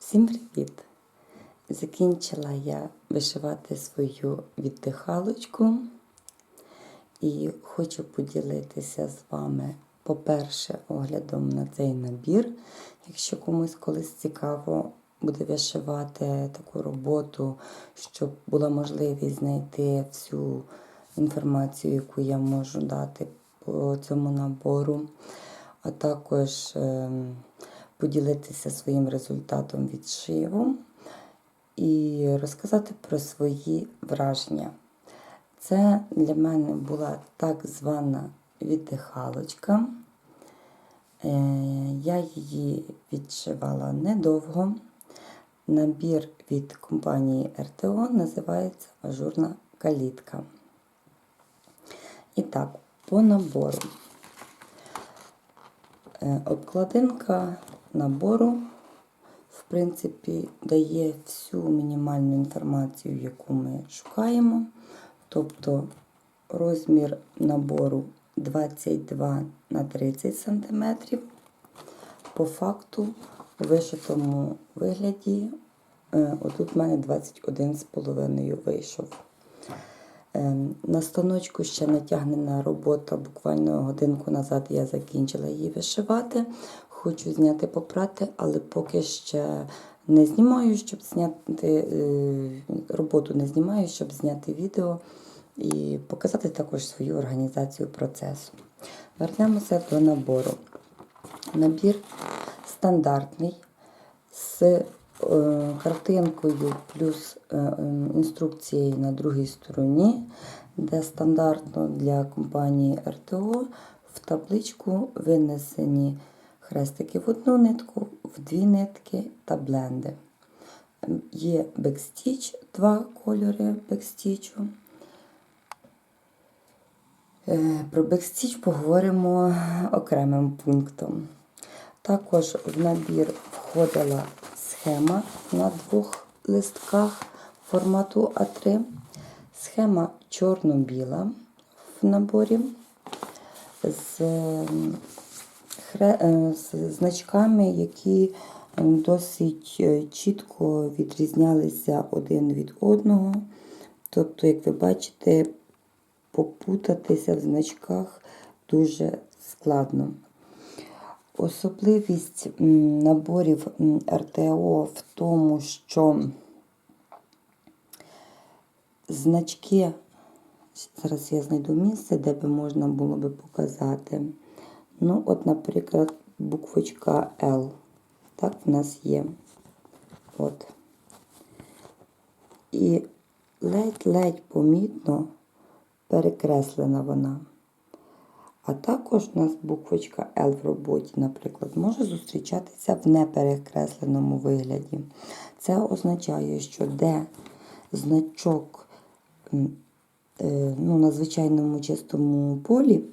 Всім привіт! Закінчила я вишивати свою віддихалочку і хочу поділитися з вами, по-перше, оглядом на цей набір. Якщо комусь колись цікаво буде вишивати таку роботу, щоб була можливість знайти всю інформацію, яку я можу дати по цьому набору, а також ем, поділитися своїм результатом відшиву і розказати про свої враження. Це для мене була так звана віддихалочка. Е, Я її відшивала недовго. Набір від компанії РТО називається Ажурна калітка. І так, по набору. Е, Обкладинка набору, в принципі, дає всю мінімальну інформацію, яку ми шукаємо. Тобто розмір набору 22 на 30 см. По факту, у вишитому вигляді, е, отут в мене 21,5 вийшов. Ем, На станочку ще натягнена робота. Буквально годинку назад я закінчила її вишивати. Хочу зняти попрати, але поки ще не знімаю, щоб зняти е, роботу не знімаю, щоб зняти відео і показати також свою організацію процесу. Вернемося до набору. Набір стандартний з е, картинкою плюс е, інструкцією на другій стороні, де стандартно для компанії РТО в табличку винесені хрестики в одну нитку, в дві нитки та бленди. Є бекстіч, два кольори бекстічу. Е, Про бекстіч поговоримо окремим пунктом. Також в набір входила схема на двох листках формату А3, схема чорно-біла в наборі з, з значками, які е, досить е, чітко відрізнялися один від одного. Тобто, як ви бачите, попутатися в значках дуже складно. Особливість наборів РТО в тому, що значки, зараз я знайду місце, де би можна було би показати. Ну, от, наприклад, буквочка L. Так, в нас є. От. І ледь-ледь помітно перекреслена вона. А також у нас буквочка L в роботі, наприклад, може зустрічатися в неперекресленому вигляді. Це означає, що де значок е, ну, на звичайному чистому полі,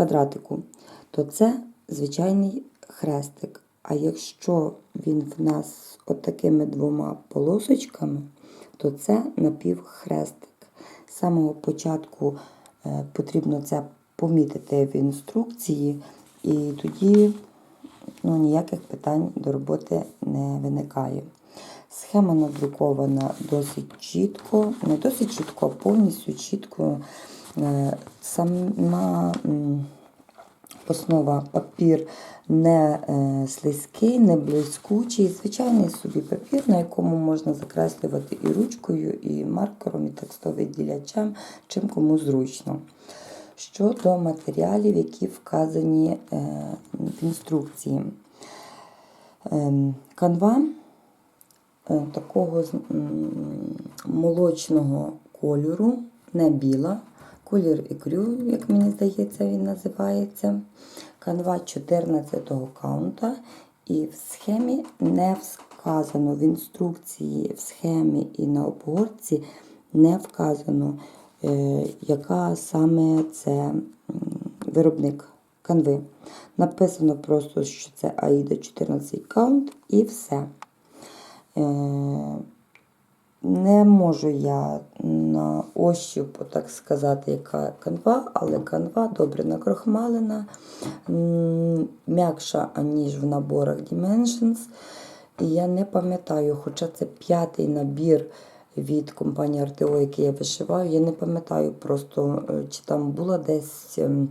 квадратику, то це звичайний хрестик. А якщо він в нас от такими двома полосочками, то це напівхрестик. З самого початку е, потрібно це помітити в інструкції, і тоді ну, ніяких питань до роботи не виникає. Схема надрукована досить чітко, не досить чітко, повністю чітко. Е, Сама основа папір не е, слизький, не блискучий, звичайний собі папір, на якому можна закреслювати і ручкою, і маркером, і текстовиділячем, чим кому зручно. Щодо матеріалів, які вказані е, в інструкції. Ем, Канва такого молочного кольору, не біла. Колір ікрю, як мені здається, він називається. Канва 14 каунта. І в схемі не вказано в інструкції, в схемі і на обгорці не вказано, е, яка саме це виробник канви. Написано просто, що це AIDA 14 каунт і все. Не можу я на ощуп, так сказати, яка канва, але канва добре накрохмалена, м'якша, аніж в наборах Dimensions. І я не пам'ятаю, хоча це п'ятий набір від компанії РТО, який я вишиваю, я не пам'ятаю просто, е, чи там була десь ем,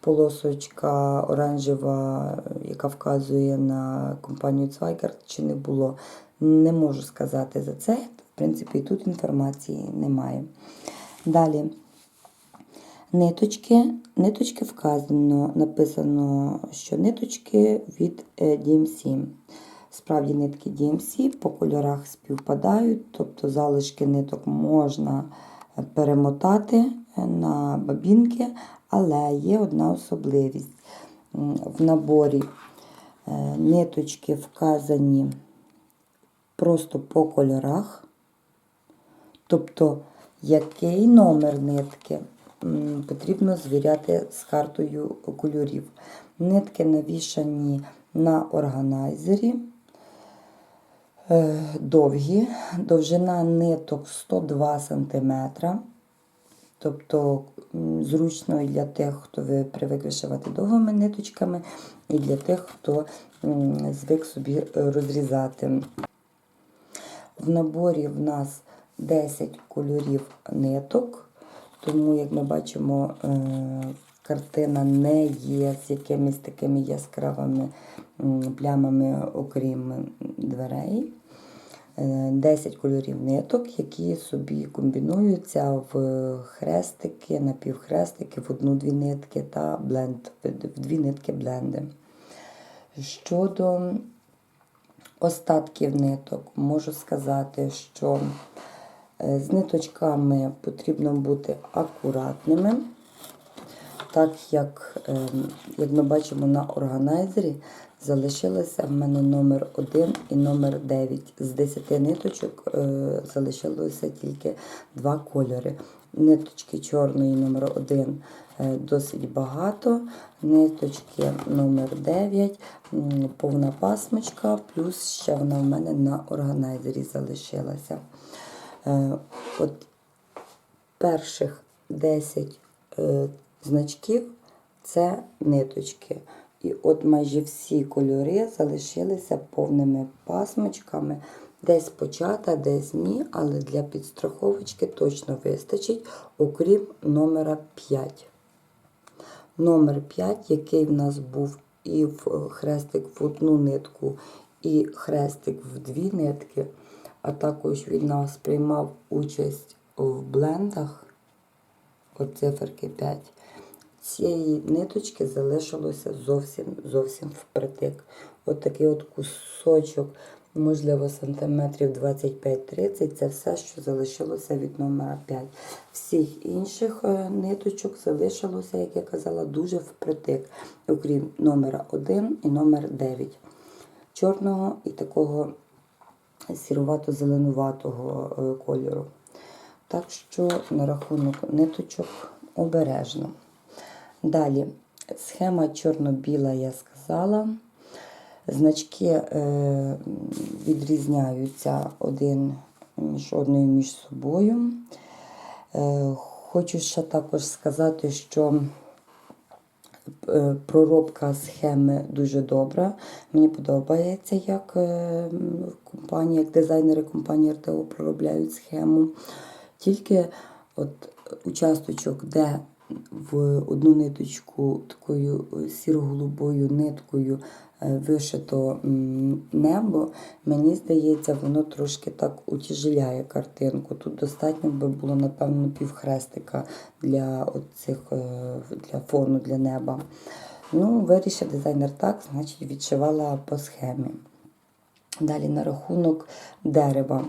полосочка оранжева, яка вказує на компанію Цвайгард, чи не було. Не можу сказати за це. В принципі, і тут інформації немає. Далі. Ниточки. Ниточки вказано, написано, що ниточки від е, DMC. Справді нитки DMC по кольорах співпадають, тобто залишки ниток можна е, перемотати е, на бабінки, але є одна особливість. В наборі ниточки вказані просто по кольорах. Тобто, який номер нитки потрібно звіряти з картою кольорів. Nitки навішані на органайзері. Е, Довгі, довжина ниток 102 см. Тобто зручно і для тих, хто ви привик вишивати довгими ниточками, і для тих, хто звик собі розрізати. В наборі в нас 10 кольорів ниток, тому, як ми бачимо, е, картина не є з якимись такими яскравими плямами, окрім дверей. Е, 10 кольорів ниток, які собі комбінуються в хрестики, напівхрестики, в одну-дві нитки та бленд, в дві нитки бленди. Щодо остатків ниток, можу сказати, що е, з ниточками потрібно бути акуратними, так як, е, як ми бачимо на органайзері, залишилося в мене номер 1 і номер 9. З 10 ниточок е, залишилося тільки два кольори. Ниточки чорної номер 1 е, досить багато. Ниточки номер 9, повна пасмочка, плюс ще вона в мене на органайзері залишилася. Е, От перших 10 е, значків це ниточки. І от майже всі кольори залишилися повними пасмочками. Десь почата, десь ні, але для підстраховочки точно вистачить, окрім номера 5. Номер 5, який в нас був і в хрестик в одну нитку, і хрестик в дві нитки, а також від нас приймав участь в блендах, от циферки 5. Цієї ниточки залишилося зовсім зовсім впритик. От такий от кусочок, можливо, сантиметрів 25-30, це все, що залишилося від номера 5. Всіх інших е, ниточок залишилося, як я казала, дуже впритик, окрім номера 1 і номер 9. Чорного і такого сірувато-зеленуватого е, кольору. Так що на рахунок ниточок обережно. Далі, схема чорно-біла, я сказала. Значки е, відрізняються один між одною між собою. Е, хочу ще також сказати, що проробка схеми дуже добра. Мені подобається, як е, компанія, як дизайнери компанії РТО проробляють схему. Тільки от участочок, де в одну ниточку такою сіро-голубою ниткою е, вишито небо, мені здається, воно трошки так утяжеляє картинку. Тут достатньо би було, напевно, півхрестика для, оцих, е, для фону для неба. Ну, вирішив дизайнер так, значить відшивала по схемі. Далі на рахунок дерева.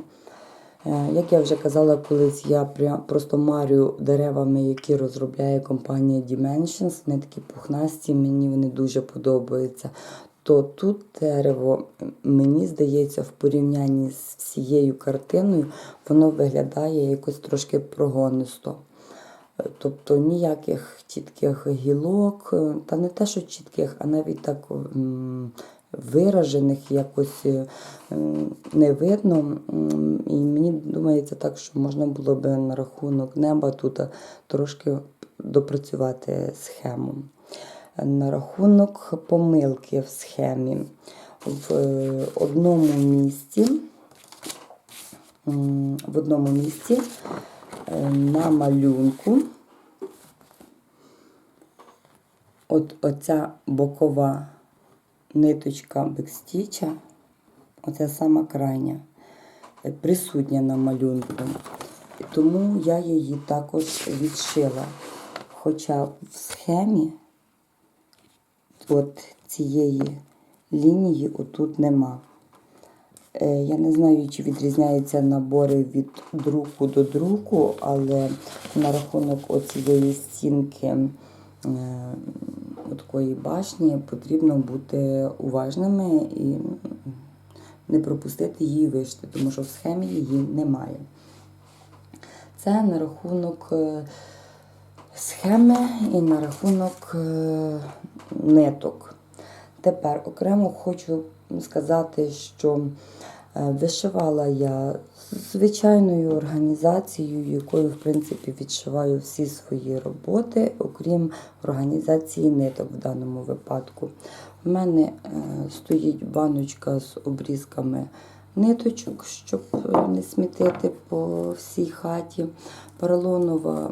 Е, Як я вже казала колись, я просто марю деревами, які розробляє компанія Dimensions. Вони такі пухнасті, мені вони дуже подобаються. То тут дерево, мені здається, в порівнянні з всією картиною, воно виглядає якось трошки прогонисто. Тобто ніяких чітких гілок, е, та не те, що чітких, а навіть так виражених якось е, не видно. І мені думається так, що можна було би на рахунок неба тут трошки допрацювати схему. На рахунок помилки в схемі. в е, одному місці, в одному місці е, на малюнку. От оця бокова ниточка бекстіча, оця сама крайня, е, присутня на малюнку. Тому я її також відшила. Хоча в схемі от цієї лінії отут нема. Е, Я не знаю, чи відрізняються набори від друку до друку, але на рахунок оцієї стінки е, такої башні потрібно бути уважними і не пропустити її вишити, тому що в схемі її немає. Це на рахунок е, схеми і на рахунок ниток. Тепер окремо хочу сказати, що е, вишивала я звичайною організацією, якою, в принципі, відшиваю всі свої роботи, окрім організації ниток в даному випадку. У мене е, стоїть баночка з обрізками ниточок, щоб не смітити по всій хаті. Поролонова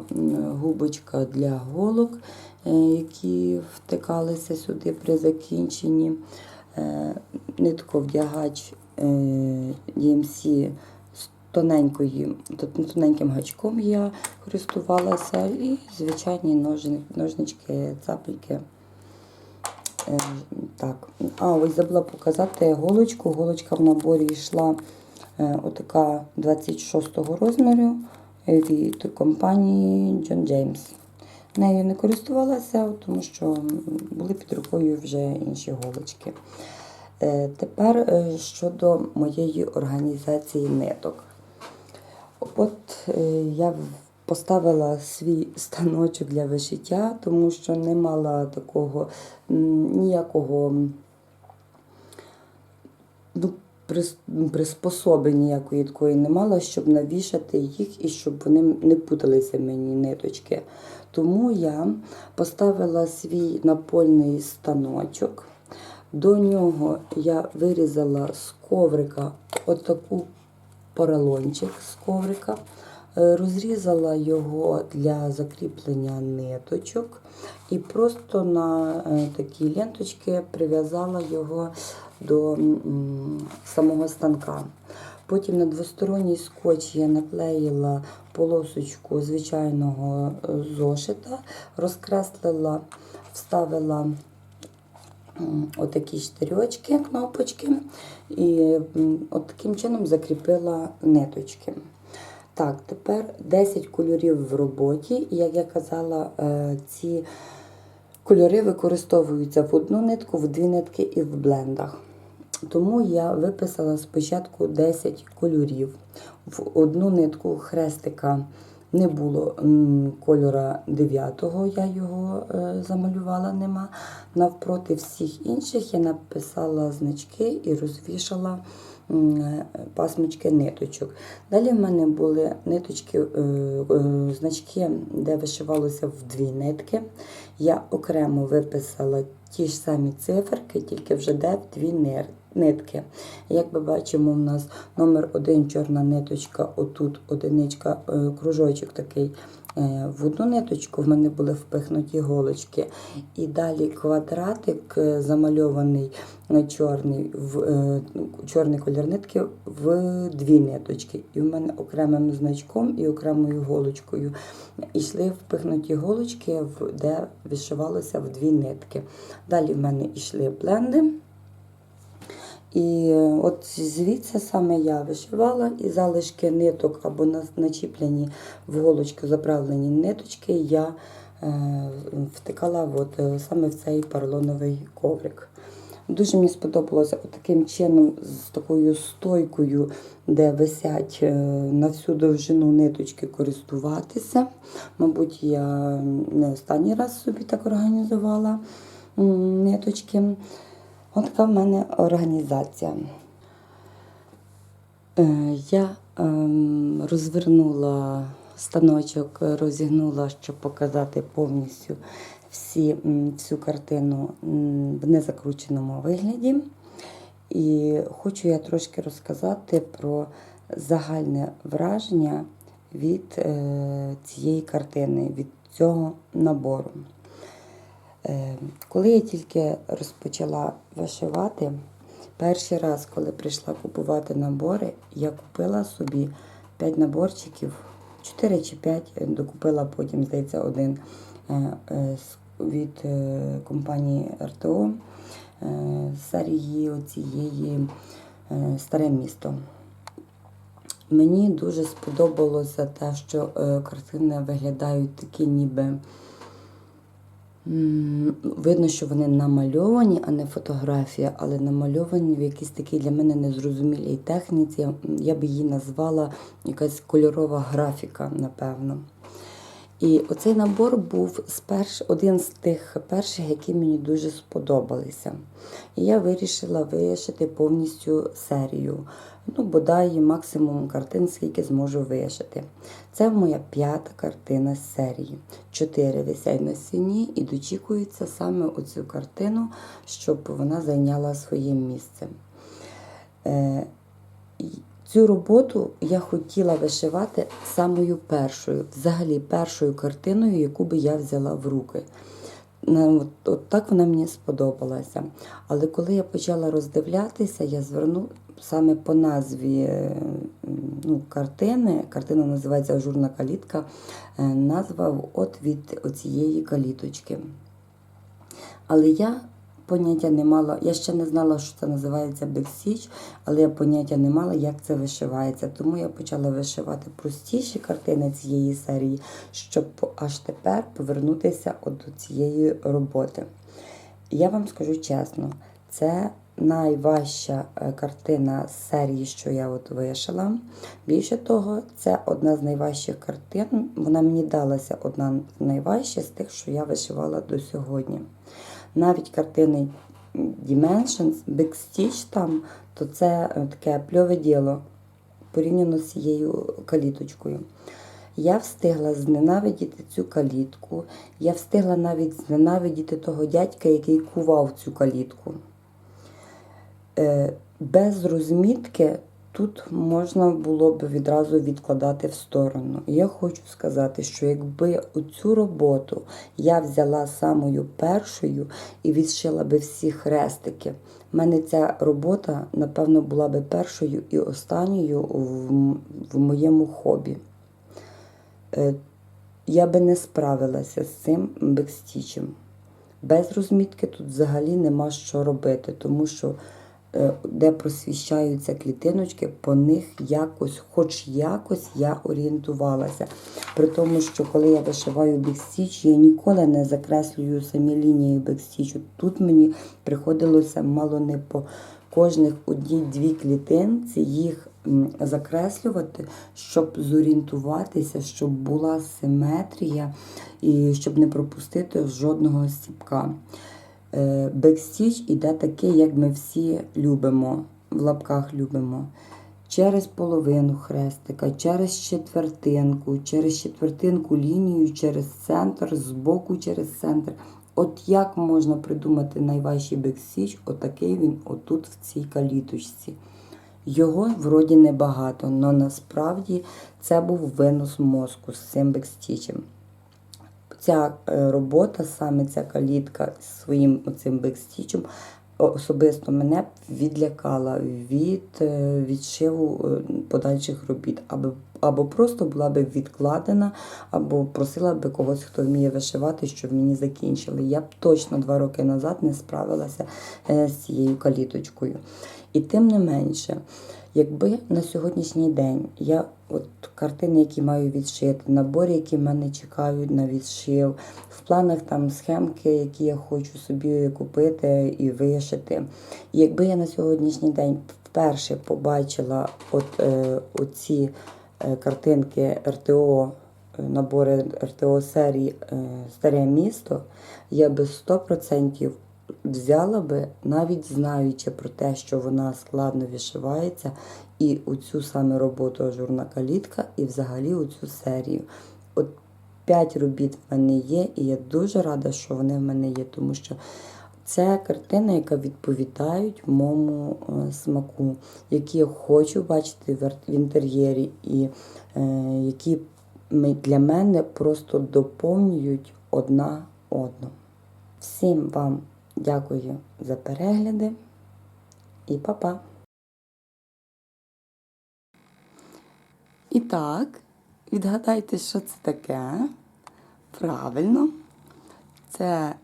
губочка для голок, які втикалися сюди при закінченні. Е, Нитковдягач е, DMC з тоненької, т- тоненьким гачком я користувалася, і звичайні ножни, ножнички, цапельки. Е, Так, а ось забула показати голочку. Голочка в наборі йшла е, отака 26 розміру е, від компанії John James. Нею не користувалася, тому що були під рукою вже інші голочки. Е, Тепер е, щодо моєї організації ниток. От е, я поставила свій станочок для вишиття, тому що не мала такого ніякого ну, приспособи ніякої такої не мала, щоб навішати їх і щоб вони не путалися мені ниточки. Тому я поставила свій напольний станочок. До нього я вирізала з коврика отаку поролончик з коврика, е, розрізала його для закріплення ниточок і просто на е, такі ленточки прив'язала його до самого станка. Потім на двосторонній скотч я наклеїла полосочку звичайного е, зошита, розкреслила, вставила отакі штирьочки, кнопочки, і от таким чином закріпила ниточки. Так, тепер 10 кольорів в роботі. І, як я казала, е, ці кольори використовуються в одну нитку, в дві нитки і в блендах. Тому я виписала спочатку 10 кольорів. В одну нитку хрестика не було кольора 9-го, я його е, замалювала, нема. Навпроти всіх інших я написала значки і розвішала е, пасмочки ниточок. Далі в мене були ниточки, е, значки, де вишивалося в дві нитки. Я окремо виписала ті ж самі циферки, тільки вже де в дві нир- нитки. Як ми бачимо, у нас номер один чорна ниточка, отут одиничка, е, кружочок такий. е, В одну ниточку в мене були впихнуті голочки. І далі квадратик е, замальований чорний, в, чорний колір нитки в дві ниточки. І в мене окремим значком і окремою голочкою йшли впихнуті голочки, де вишивалося в дві нитки. Далі в мене йшли бленди. І е, от звідси саме я вишивала і залишки ниток або начіплені в голочку заправлені ниточки я е, втикала от, е, саме в цей поролоновий коврик. Дуже мені сподобалося таким чином, з такою стойкою, де висять на всю довжину ниточки користуватися. Мабуть, я не останній раз собі так організувала ниточки. Ось така в мене організація. Е, Я ем, розвернула станочок, розігнула, щоб показати повністю всі, всю картину в незакрученому вигляді. І хочу я трошки розказати про загальне враження від е, цієї картини, від цього набору. Е, коли я тільки розпочала вишивати, перший раз, коли прийшла купувати набори, я купила собі 5 наборчиків, 4 чи 5, докупила потім, здається, один е, е, від е, компанії РТО е, серії оцієї е, Старе місто. Мені дуже сподобалося те, що е, картини виглядають такі ніби. Видно, що вони намальовані, а не фотографія, але намальовані в якійсь такій для мене незрозумілій техніці. Я би її назвала якась кольорова графіка, напевно. І оцей набор був з один з тих перших, які мені дуже сподобалися. І я вирішила вишити повністю серію. Ну, бодай максимум картин, скільки зможу вишити. Це моя п'ята картина з серії. Чотири висять на стіні і дочікуються саме оцю картину, щоб вона зайняла своє місце. Цю роботу я хотіла вишивати самою першою, взагалі першою картиною, яку би я взяла в руки. От, от так вона мені сподобалася. Але коли я почала роздивлятися, я зверну саме по назві е, ну, картини, картина називається Ажурна калітка, е, назва от від оцієї каліточки. Але я поняття не мала, я ще не знала, що це називається бексіч, але я поняття не мала, як це вишивається. Тому я почала вишивати простіші картини цієї серії, щоб аж тепер повернутися от до цієї роботи. Я вам скажу чесно, це найважча е, картина з серії, що я от вишила. Більше того, це одна з найважчих картин. Вона мені далася одна з найважчих з тих, що я вишивала до сьогодні. Навіть картини Dimensions, Big Stitch там, то це е, таке пльове діло порівняно з цією каліточкою. Я встигла зненавидіти цю калітку. Я встигла навіть зненавидіти того дядька, який кував цю калітку. Е, без розмітки тут можна було б відразу відкладати в сторону. Я хочу сказати, що якби оцю роботу я взяла самою першою і відшила би всі хрестики, в мене ця робота, напевно, була би першою і останньою в, в моєму хобі. Е, я би не справилася з цим бекстічем. Без розмітки тут взагалі нема що робити, тому що де просвіщаються клітиночки, по них якось, хоч якось я орієнтувалася. При тому, що коли я вишиваю бекстіч, я ніколи не закреслюю самі лінії бекстічу. Тут мені приходилося мало не по кожних одній-дві клітинці їх закреслювати, щоб зорієнтуватися, щоб була симетрія і щоб не пропустити жодного стіпка. Е, Бекстіч іде такий, як ми всі любимо, в лапках любимо. Через половину хрестика, через четвертинку, через четвертинку лінію, через центр, збоку через центр. От як можна придумати найважчий бекстіч, отакий він отут в цій каліточці. Його вроді небагато, але насправді це був винос мозку з цим бекстічем ця е, робота, саме ця калітка з своїм оцим бекстічем, особисто мене відлякала від е, відшиву е, подальших робіт, або, або просто була би відкладена, або просила би когось, хто вміє вишивати, щоб мені закінчили. Я б точно два роки назад не справилася з цією каліточкою. І тим не менше, якби на сьогоднішній день я от картини, які маю відшити, набори, які мене чекають на відшив, в планах там схемки, які я хочу собі купити і вишити. І якби я на сьогоднішній день вперше побачила от е, оці е, картинки РТО, е, набори РТО серії е, Старе місто, я би 100% взяла би, навіть знаючи про те, що вона складно вишивається, і оцю саме роботу ажурна калітка, і взагалі оцю серію. От п'ять робіт в мене є, і я дуже рада, що вони в мене є, тому що Це картини, яка відповідають моєму е, смаку, які я хочу бачити в інтер'єрі, і е, які для мене просто доповнюють одна одну. Всім вам дякую за перегляди і па-па! І так, відгадайте, що це таке. Правильно, це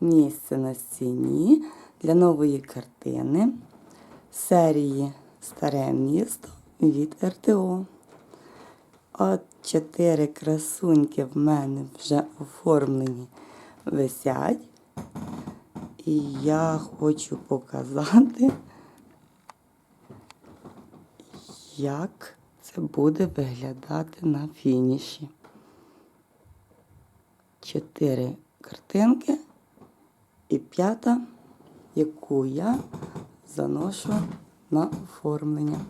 місце на стіні для нової картини серії Старе місто від РТО. От чотири красуньки в мене вже оформлені висять. І я хочу показати, як це буде виглядати на фініші. Чотири картинки і п'ята, яку я заношу на оформлення.